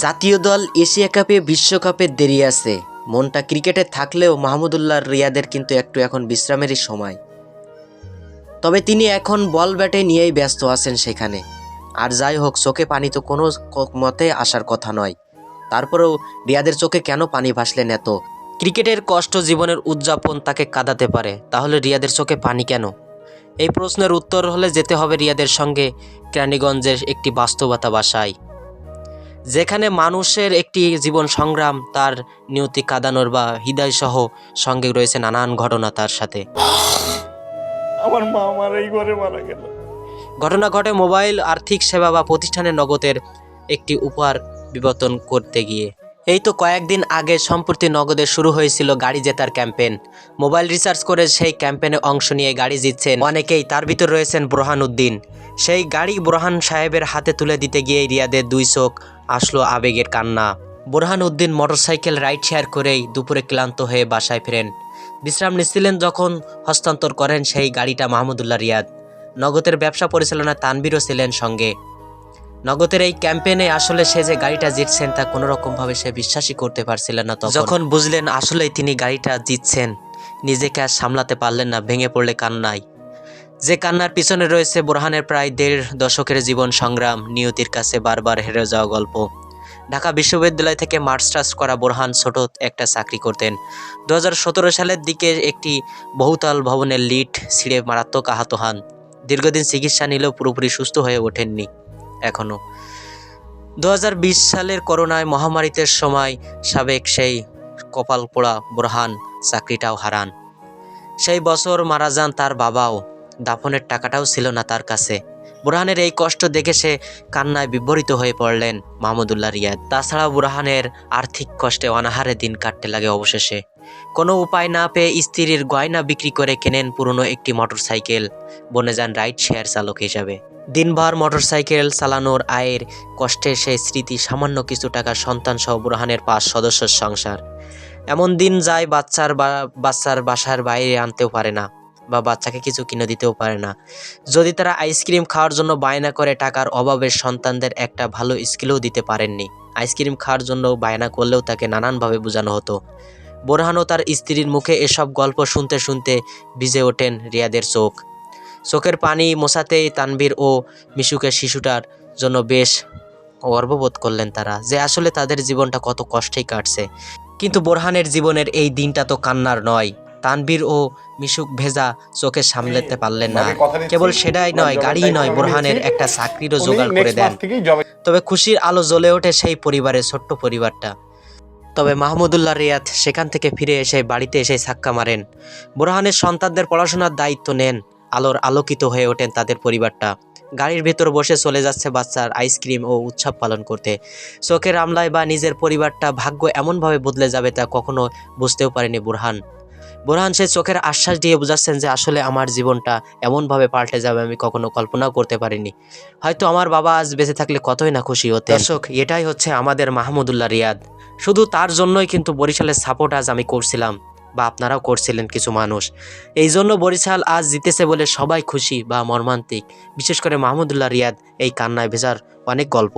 জাতীয় দল এশিয়া কাপে, বিশ্বকাপে দেরি আছে। মনটা ক্রিকেটে থাকলেও মাহমুদুল্লাহ রিয়াদের কিন্তু একটু এখন বিশ্রামেরই সময়। তবে তিনি এখন বল ব্যাটে নিয়েই ব্যস্ত আছেন সেখানে। আর যাই হোক, চোখে পানি তো কোনো মতে আসার কথা নয়। তারপরেও রিয়াদের চোখে কেন পানি ভাসলেন এত? ক্রিকেটের কষ্ট জীবনের উদযাপন তাকে কাঁদাতে পারে, তাহলে রিয়াদের চোখে পানি কেন? এই প্রশ্নের উত্তর হলে যেতে হবে রিয়াদের সঙ্গে কেরানীগঞ্জের একটি বাস্তবতা বাসায়। যেখানে মানুষের একটি জীবন সংগ্রাম তার নিয়তি কাঁদানোর বা হৃদয় সহ সঙ্গে রয়েছে নানান ঘটনা তার সাথে। আমার মা আমার এই ঘরে মারা গেল। ঘটনা ঘটে মোবাইল আর্থিক সেবা বা প্রতিষ্ঠানের নগদের একটি উপহার বিবর্তন করতে গিয়ে। এই তো কয়েকদিন আগে সম্প্রতি নগদে শুরু হয়েছিল গাড়ি জেতার ক্যাম্পেন মোবাইল রিসার্চ করে সেই ক্যাম্পেনে অংশ নিয়ে গাড়ি জিতছেন অনেকেই তার ভিতর রয়েছেন বোরহান উদ্দিন। সেই গাড়ি বোরহান সাহেবের হাতে তুলে দিতে গিয়ে রিয়াদের দুই চোখ আসলো আবেগের কান্না। Borhan Uddin motorcycle ride share করেই দুপুরে ক্লান্ত হয়ে বাসায় ফেরেন। বিশ্রাম নিচ্ছিলেন যখন হস্তান্তর করেন সেই গাড়িটা মাহমুদুল্লাহ রিয়াদ। নগদের ব্যবসা পরিচালনা তানবিরও ছিলেন সঙ্গে। নগদের এই ক্যাম্পেইনে আসলে সে যে গাড়িটা জিতছেন তা কোনো রকম ভাবে সে বিশ্বাসই করতে পারছিলেন না যখন বুঝলেন আসলেই তিনি গাড়িটা জিতছেন, নিজেকে আর সামলাতে পারলেন না, ভেঙে পড়লে কান্নায়। যে কান্নার পিছনে রয়েছে বোরহানের প্রায় দেড় দশকের জীবন সংগ্রাম, নিয়তির কাছে বারবার হেরে যাওয়া গল্প। ঢাকা বিশ্ববিদ্যালয় থেকে মাস্টার্স করা বোরহান ছোট একটা চাকরি করতেন। দু হাজার সতেরো সালের দিকে একটি বহুতল ভবনের লিড ছিঁড়ে মারাত্মক আহত হন। দীর্ঘদিন চিকিৎসা নিলেও পুরোপুরি সুস্থ হয়ে ওঠেননি এখনও দু হাজার বিশ সালের করোনায় মহামারীতে সময় সাবেক সেই কপাল পোড়া বোরহান চাকরিটাও হারান। সেই বছর মারা যান তার বাবাও। দাফনের টাকাটাও ছিল না তার কাছে। বুরহানের এই কষ্ট দেখে সে কান্নায় বিভরিত হয়ে পড়লেন মাহমুদুল্লাহ রিয়াদ। তাছাড়া বুরহানের আর্থিক কষ্টে অনাহারে দিন কাটতে লাগে অবশেষে। কোনো উপায় না পেয়ে স্ত্রীর গয়না বিক্রি করে কেনেন পুরনো একটি মোটরসাইকেল, বনে যান রাইড শেয়ার চালক হিসাবে। দিনভর মোটরসাইকেল চালানোর আয়ের কষ্টে সেই স্মৃতি সামান্য কিছু টাকা সন্তান সহ বুরহানের পাঁচ সদস্যের সংসার। এমন দিন যায় বাচ্চার বাচ্চার বাসার বাইরে আনতেও পারে না। বা বাচ্চাকে কিছু কিনে দিতেও পারে না। যদি তারা আইসক্রিম খাওয়ার জন্য বায়না করে, টাকার অভাবে সন্তানদের একটা ভালো স্কিলও দিতে পারেননি। আইসক্রিম খাওয়ার জন্য বায়না করলেও তাকে নানানভাবে বোঝানো হতো। বোরহানও তার স্ত্রীর মুখে এসব গল্প শুনতে শুনতে ভিজে ওঠেন রিয়াদের চোখ। চোখের পানি মোছাতেই তানভীর ও মিশুকের শিশুটার জন্য বেশ গর্ববোধ করলেন তারা যে আসলে তাদের জীবনটা কত কষ্টেই কাটছে। কিন্তু বোরহানের জীবনের এই দিনটা তো কান্নার নয়। তানভীর ও মিশুক ভেজা চোখে সামলাতে পারলেন না। কেবল সেটাই নয় গাড়ি নয় বোরহানের একটা চাকরিরও জোগাড় করে দেন। তবে খুশির আলো জ্বলে ওঠে সেই পরিবারের ছোট্ট পরিবারটা। তবে মাহমুদুল্লাহ রিয়াদ সেখান থেকে ফিরে এসে বাড়িতে এসে ছাক্কা মারেন। বোরহানের সন্তানদের পড়াশোনার দায়িত্ব নেন আলোর আলোকিত হয়ে ওঠেন তাদের পরিবারটা। গাড়ির ভেতর বসে চলে যাচ্ছে বাচ্চার আইসক্রিম ও উৎসব পালন করতে। চোখের আমলায় বা নিজের পরিবারটা ভাগ্য এমনভাবে বদলে যাবে তা কখনো বুঝতেও পারেনি বুরহান। বুরহান সে চোখের আশ্বাস দিয়ে বোঝাচ্ছেন যে আসলে আমার জীবনটা এমনভাবে পাল্টে যাবে আমি কখনো কল্পনাও করতে পারিনি। হয়তো আমার বাবা আজ বেঁচে থাকলে কতই না খুশি হতে দর্শক, এটাই হচ্ছে আমাদের মাহমুদুল্লাহ রিয়াদ। শুধু তার জন্যই কিন্তু বরিশালের সাপোর্ট আজ আমি করছিলাম বা আপনারাও করছিলেন কিছু মানুষ। এই জন্য বরিশাল আজ জিতেছে বলে সবাই খুশি বা মর্মান্তিক। বিশেষ করে মাহমুদুল্লাহ রিয়াদ এই কান্নায় ভেজার অনেক গল্প।